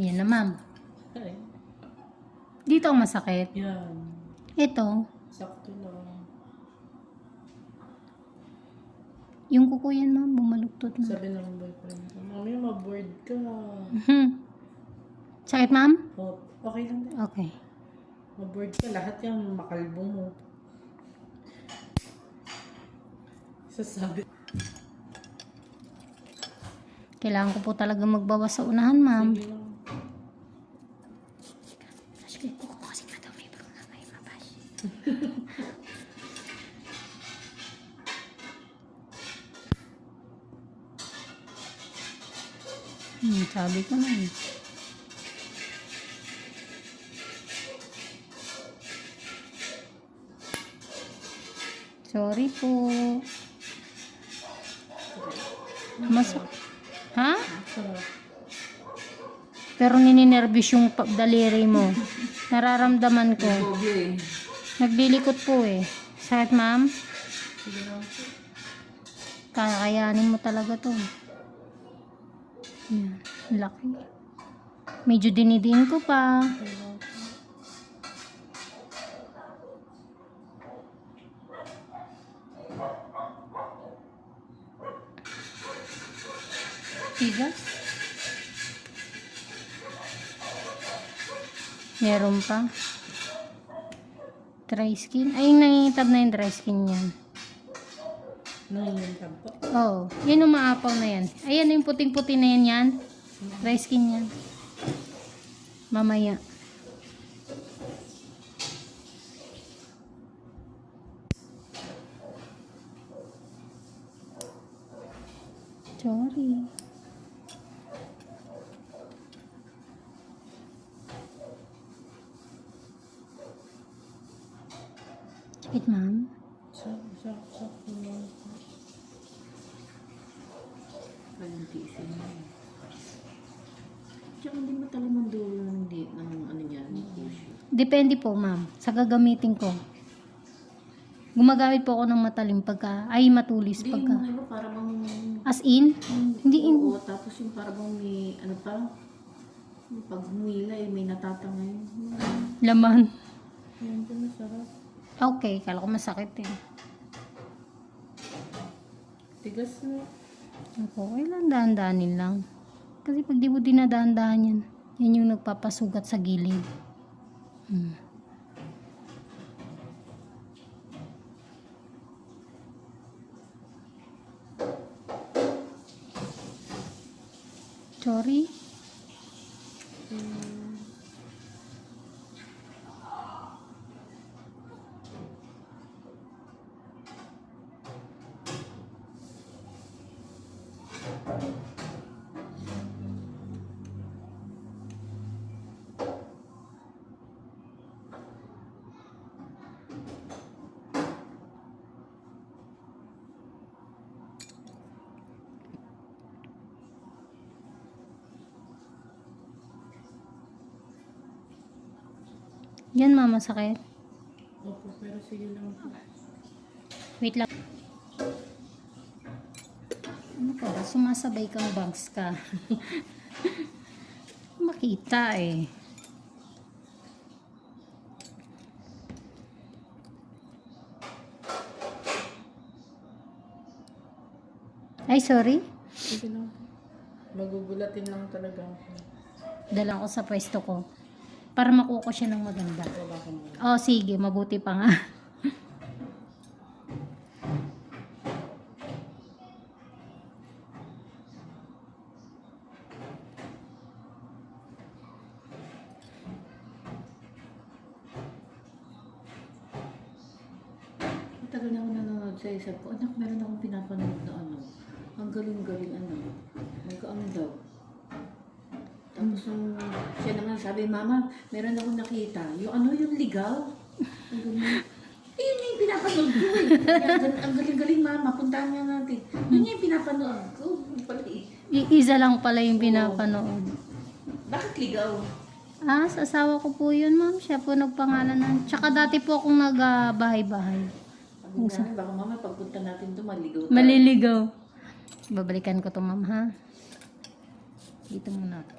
Yan na, ma'am. Ay, Dito ang masakit. yan. Ito, Sakto lang. yung kuko yan, ma'am, bumaluktot na. Sabi ng boyfriend ko, Mami, ma-bored ka. Mhm. Sakit, ma'am? Oh, okay lang din. Okay. Ma-bored ka. Lahat yan, makalbo mo. Sasabi. Kailangan ko po talaga magbawas sa unahan, ma'am. Sige lang. Sabi ko na eh. Sorry po. Mas... Ha? Pero nininervous yung daliri mo. Nararamdaman ko. Naglilikot po eh. Sakit ma'am? Kakayanin mo talaga to. Yan. Laki. Medyo dinidiin ko pa. Tigas. Meron pa. Dry skin. Ay, nangingitab na yung dry skin yan. Nangingitab po. Oo. Oh, yan yung maapaw na yan. Ayan yung puting-puti na yan yan. Dry skin yan. Mamaya. Sorry. Depende po, ma'am. Sa gagamitin ko. Gumagamit po ako ng matalim pagka, ay matulis Hindi pagka. yung ano, para bang... As in? Hindi in. Oo, tapos yung para bang may, ano pa, yung pag humila eh, may natatangay. Laman. Yan po masarap. Okay, kala ko masakit eh. Tigas na. Ako, okay lang, dahan-dahanin lang. Kasi pag di mo dinadahan-dahan yan, yan yung nagpapasugat sa gilid. Hmm. Sorry. Yan mama sakit. Opo, pero sige lang po. Wait lang. Ano ka ba? Sumasabay kang bags ka. Makita eh. Ay, sorry. Sige lang po. Magugulatin lang talaga ako. Dala ko sa pwesto ko. Para makuha ko siya ng maganda. Oh, sige. Mabuti pa nga. Matagal na ako nanonood sa isa ko, anak, meron akong pinapanood na ano. Ang galing-galing ano. Magkaano daw. Tapos nung siya naman sabi, Mama, meron akong nakita. Yung ano, yung ligaw. Ang. Eh, yun yung pinapanood ko eh. Gan- ang galing-galing, Mama. Puntahan niya natin. Yun yung pinapanood ko. Yung Pala, eh. I- isa lang pala yung pinapanood. Bakit ligaw? Ah, sa asawa ko po yun, ma'am. Siya po nagpangalan ng... Tsaka dati po akong nag-bahay-bahay. Sabi namin, baka mama, pagpunta natin to maligaw tayo. Maliligaw. Babalikan ko to, ma'am, ha? Dito muna to.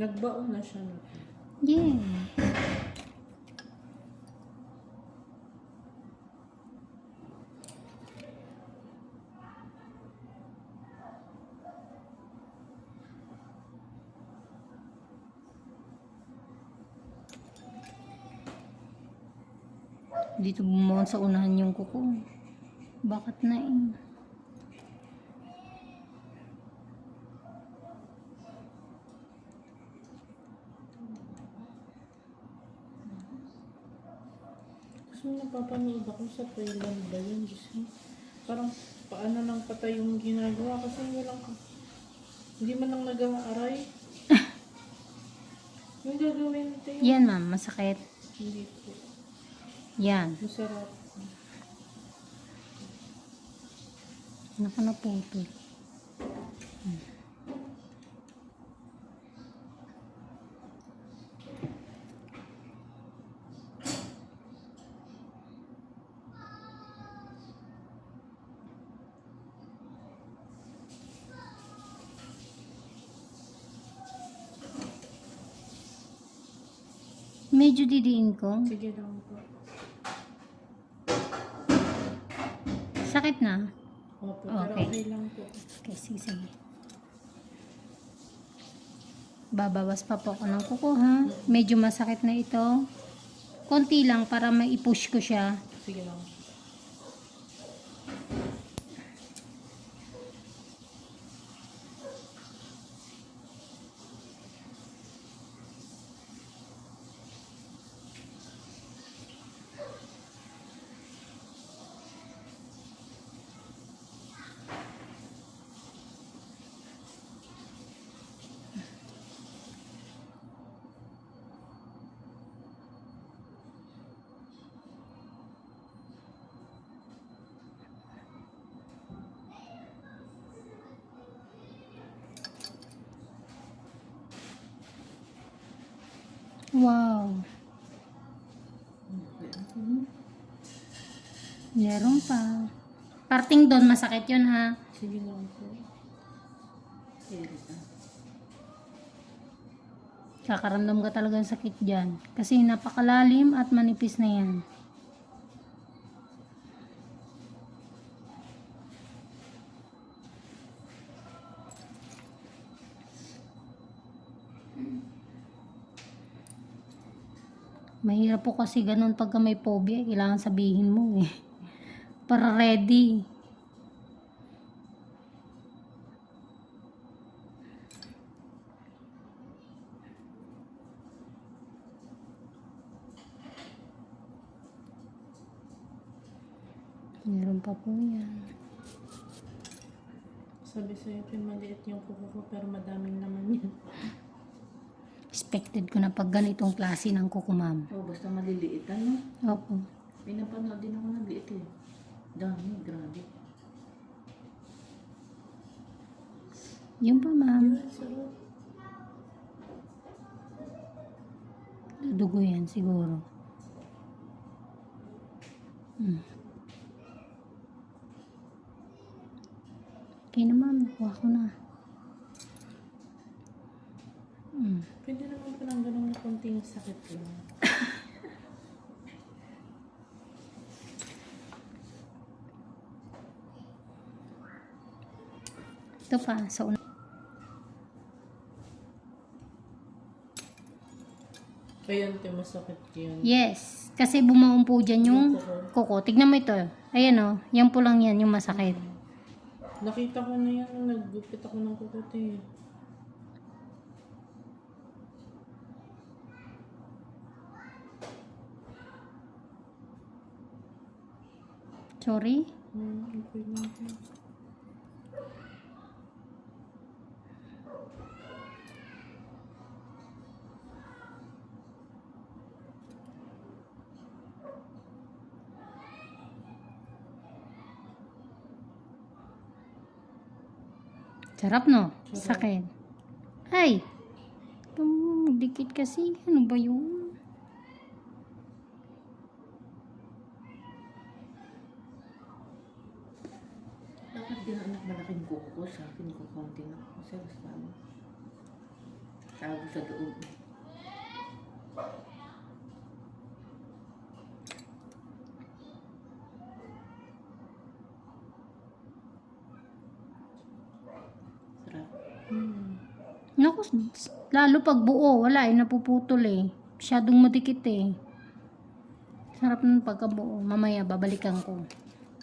Nagbaon na siya. Yeah. Dito bumuon sa unahan yung kuko. Bakit na eh? Mo napapanood ako sa Thailand ba yun? Parang paano nang patay yung ginagawa kasi walang ka. Hindi man lang nag-aaray. yung gagawin tayo. Yan ma'am, masakit. Hindi po. Yan. Masarap. Naka na putol. Medyo didiin ko. Sige lang po. Sakit na. Opo, pero Okay. okay lang po. Okay, sige, sige. Babawas pa po ako ng kuko, ha? Medyo masakit na ito. Konti lang para mai-push ko siya. Sige lang. Wow. Meron pa. Parting doon, masakit yun, ha? Sige lang po. Kakaramdam ka talaga ng sakit dyan. Kasi napakalalim at manipis na yan. Mahirap po kasi ganun pagka may phobia, kailangan sabihin mo eh. Para ready. Meron pa po yan. Sabi sa'yo, maliit yung kuko ko pero madaming naman yan. Expected ko na pag ganitong klase ng kuko, ma'am. Oh, basta maliliit, ano? Opo. Pinapanood din ako ng liit eh. Dami, grabe. Yun pa, ma'am. Dugo yan, siguro. Hmm. Okay na, ma'am. Nakuha ko na. Hmm. Pwede naman po ng ganun na konting sakit lang. Ito pa, sa una. Ayan, te, masakit yun. Yes. Kasi bumaon po dyan yung kuko. kuko. Tignan mo ito. Ayan o. Yan po lang yan, yung masakit. Nakita ko na yan naggupit ako ng kukote. Sorry. Sarap, no? Sarap. Sakit. Ay! Ito, dikit kasi. Ano ba yun? Kukunti na. Sa gusto mo. Tago sa loob. Sarap. Hmm. Naku, lalo pag buo, wala eh, napuputol eh. Masyadong madikit eh. Sarap nun pagkabuo. Mamaya, babalikan ko.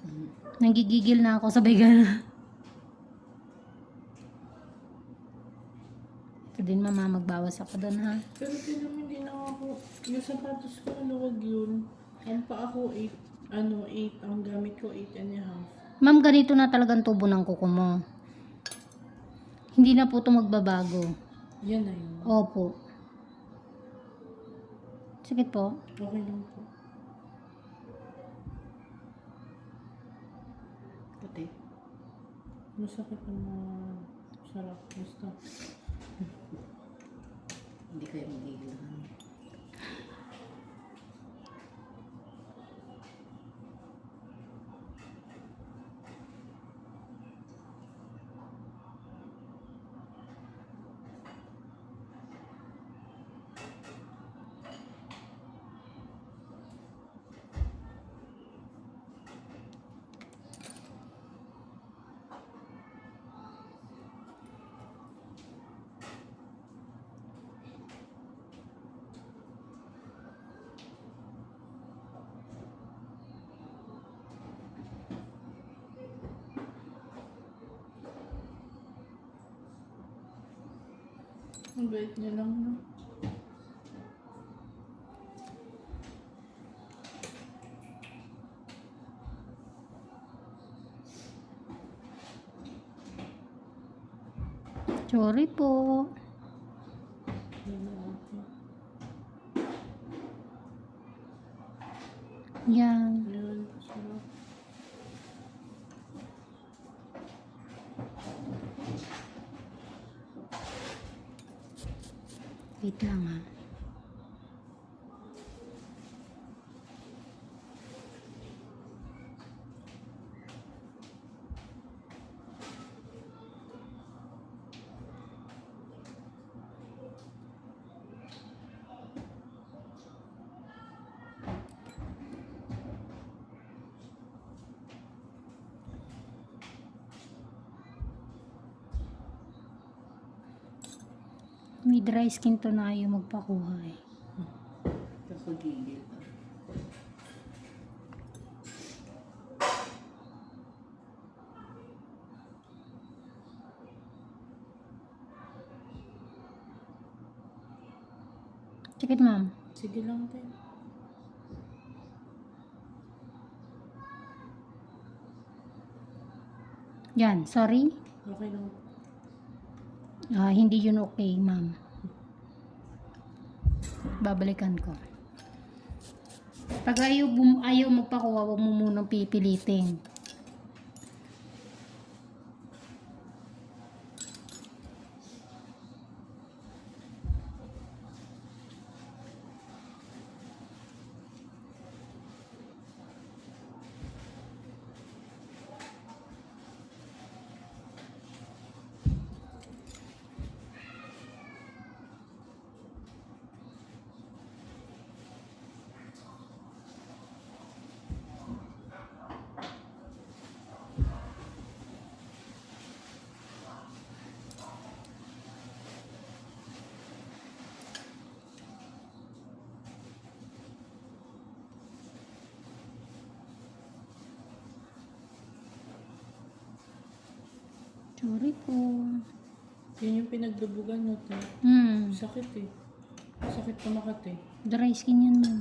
Mm. Nagigigil na ako sa gana. Din mama, magbawas ako doon ha. Pero tinan na ako, yung sapatos ko, luwag yun. Ang pa ako, 8, ano, 8, ang gamit ko, 8 and a half. Ma'am, ganito na talagang tubo ng kuko mo. Hindi na po ito magbabago. Yan na yun. Opo. Sakit po. Okay lang po. Puti. Masakit naman. Sarap. Basta. Hindi kayo magigil. Ang bait niya lang, no? Sorry po. May dry skin to na ayaw magpakuha eh. Tapos magigil. Sakit ma'am. Sige lang, din. Yan, sorry. Okay lang. Ah, hindi yun okay, ma'am. Babalikan ko. Pag ayaw, ayaw magpakuha, huwag mo munang pipilitin. Sorry po. Yan yung pinagdubugan mo, te. Hmm, Sakit eh. Sakit tumakat eh. dry skin yan, ma'am.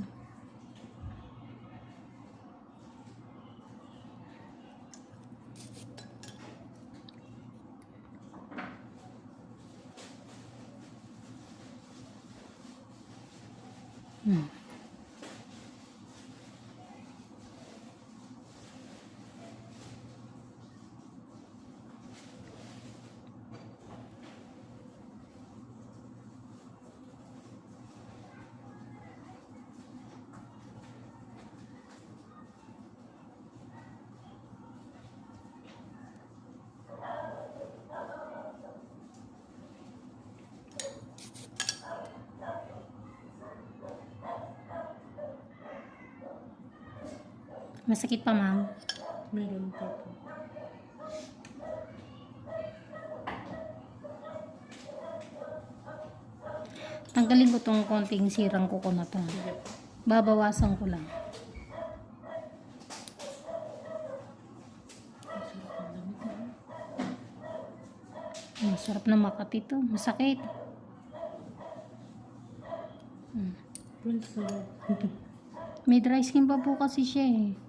Masakit pa, ma'am. Meron pa po. Tanggalin ko tong konting sirang kuko na to. Babawasan ko lang. Ang sarap na makati to. Masakit. Lang. May dry skin pa po kasi siya eh.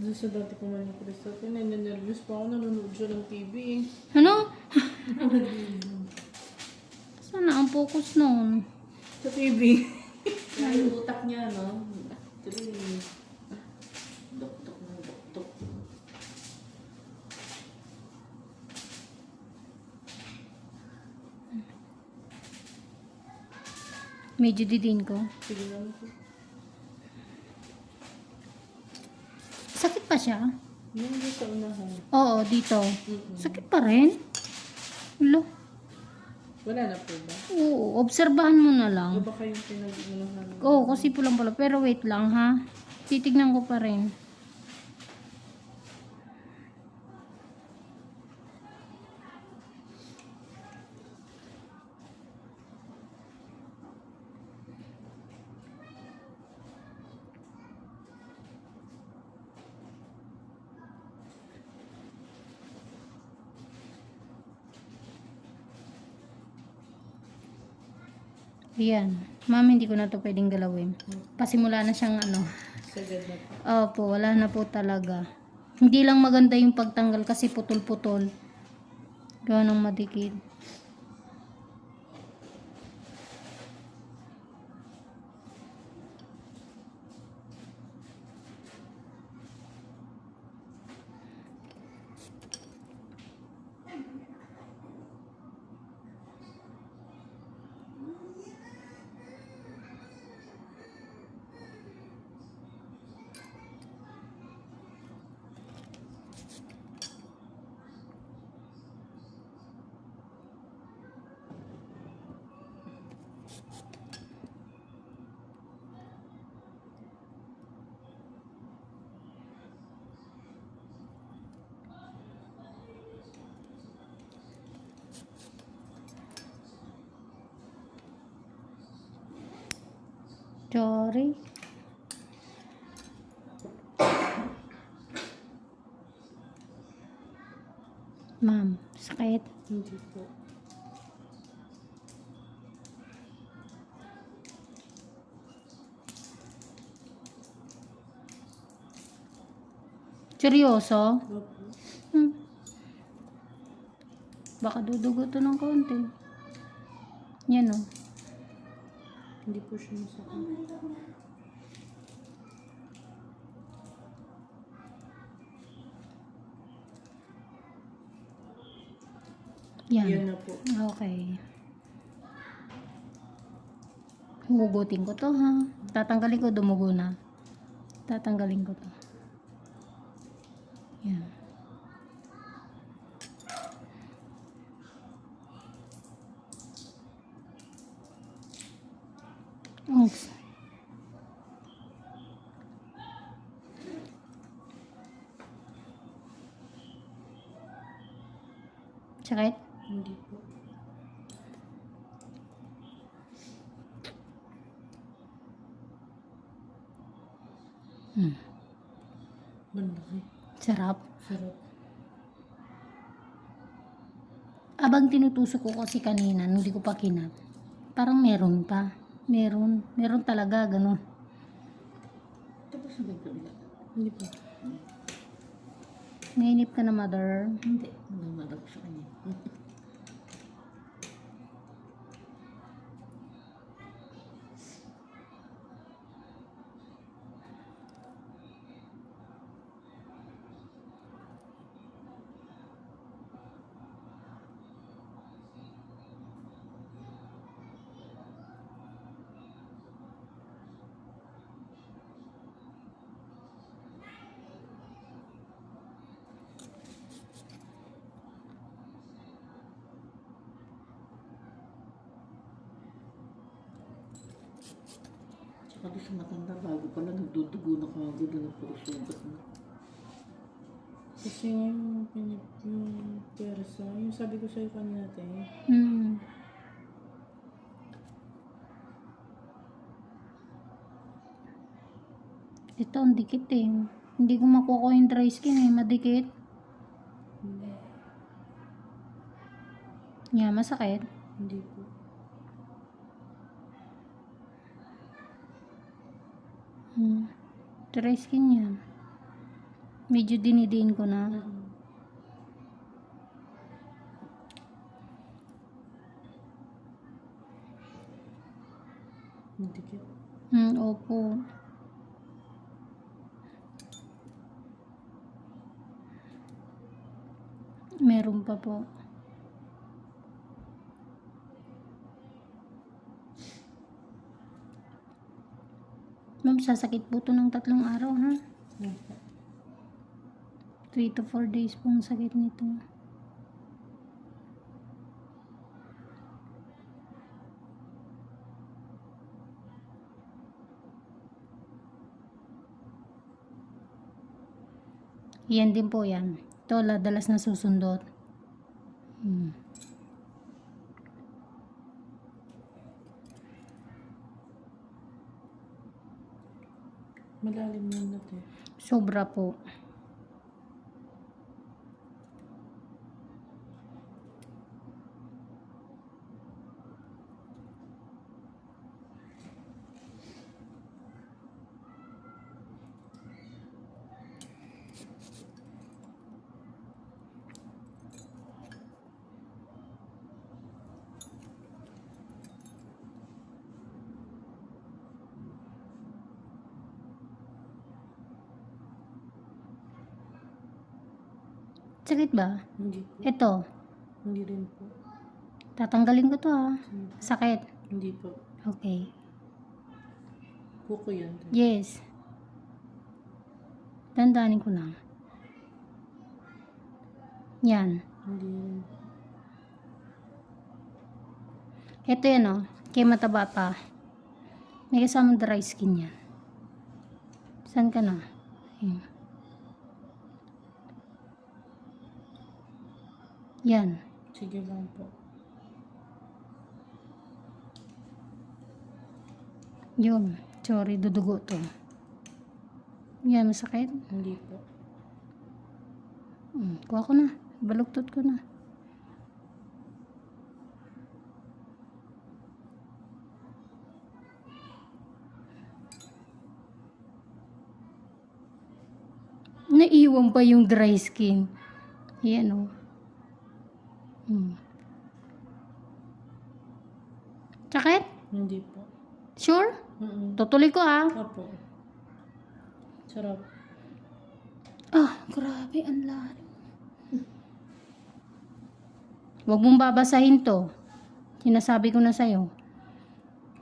Doon sa dati ko man yung Crystal, nanininervous pa ako, nanonood siya ng TV eh. Ano? Sana ang focus noon? Sa TV. Kaya yung utak niya, no? Tuloy. Dok-dok ng dok-dok. Medyo didin ko. Sige lang po. Sakit pa siya? Yung sa unahan. Oo, dito. Mm-mm. Sakit pa rin? Ulo. Wala na po ba? Oo, obserbahan mo na lang. baka yung pinag-unahan? Oo, kasi pulang pula. Pero wait lang ha. Titignan ko pa rin. Yan. Ma'am, hindi ko na to pwedeng galawin. Pasimula na siyang ano. Opo, wala na po talaga. Hindi lang maganda yung pagtanggal kasi putol-putol. Gawa ng madikit. Sorry. Ma'am, sakit. Hindi po. Seryoso? Opo. Hmm. Baka dudugo to ng konti. Yan oh. Hindi po siya masakit. Yan. Yan na po. Okay. Hugutin ko to ha. Tatanggalin ko, dumugo na. Tatanggalin ko to. Yan. Sakit? Hindi po. Hmm. Malaki. Sarap. Sarap. Abang tinutusok ko kasi kanina, nung di ko pa kinat. Parang meron pa. Meron. Meron talaga, ganun. Tapos na ba? Hindi po. Nainip ka na, mother. Hindi. Namalag ko sa kanya. Saka doon sa matanda, bago pala nagdudugo na kagad na puro sugat na. Kasi nga yung, pinip, yung persa, yung sabi ko sa'yo kanina te, Hmm. Ito, ang dikit eh. Hindi ko makuha yung dry skin eh. Madikit. Yeah, masakit. hindi po. Hmm. Dry skin yan. Medyo dinidiin ko na. Hindi ka. Hmm, opo. Meron pa po. Ma'am, sasakit po to ng tatlong araw, ha? Opo. 3 to 4 days pong sakit nito. Yan din po yan. Ito, dalas na susundot. Hmm. Malalim na te. Sobra po. Sakit ba? Hindi po. Ito, Hindi rin po. tatanggalin ko to ha. Sakit. Hindi po. Okay. Kuko yan. Yes. Dandanin ko lang. Yan. Hindi rin. Ito yan o. Kay mataba pa. May kasamang dry skin yan. Saan ka na? Yan. Yan. Sige lang po. Yun. Sorry, dudugo to. Yan, masakit. Hindi po. Hmm, kuha ko na. Baluktot ko na. Naiwan pa yung dry skin. Yan o. Hmm. Sakit? Hindi po. Sure? Mm Tutuloy ko ah. Apo. Sarap. Ah, grabe, ang lalim. Huwag mong babasahin to. Sinasabi ko na sa'yo.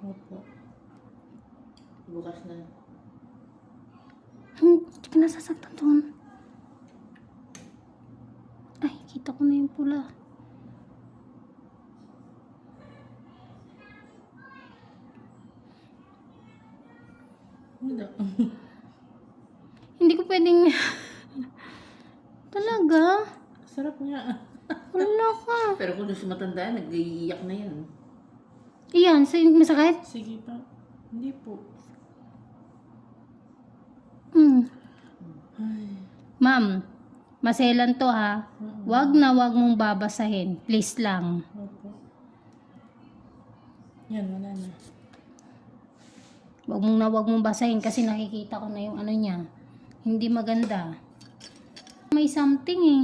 Opo. Bukas na. Hmm, hindi ka nasasaktan doon. Ay, kita ko na yung pula. Hindi. Ko pwedeng... Talaga? Sarap nga. Wala ka. Pero kung sa matanda, nag-iiyak na yan. Iyan, sa masakit? Sige pa. Hindi po. Ay. Ma'am, maselan to ha. Wag na wag mong babasahin. Please lang. Opo. Yan, wala na. Wag mong na wag mong basahin kasi nakikita ko na yung ano niya. Hindi maganda. May something eh.